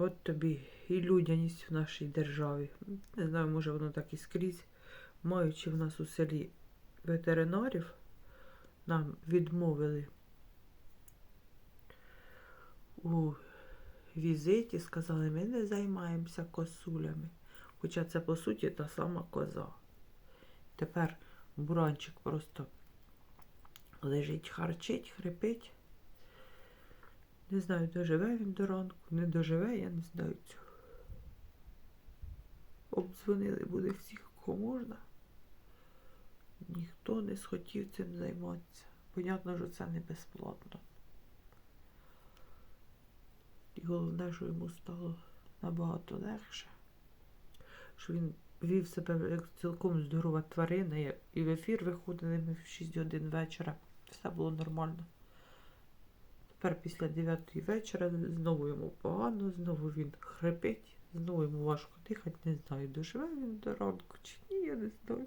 От тобі і людяність в нашій державі. Не знаю, може воно так і скрізь. Маючи в нас у селі ветеринарів, нам відмовили у візиті, сказали, ми не займаємося косулями. Хоча це по суті та сама коза. Тепер буранчик просто лежить, харчить, хрипить. Не знаю, доживе він до ранку, не доживе, я не знаю цього. Обдзвонили буде всіх, кого можна. Ніхто не схотів цим займатися. Понятно, що це не безплатно. І головне, що йому стало набагато легше. Що він вів себе як цілком здорова тварина. І в ефір виходили ми в 6 годин вечора. Все було нормально. Тепер після 9 вечора знову йому погано, знову він хрипить, знову йому важко дихати, не знаю, доживе він до ранку чи ні, я не знаю.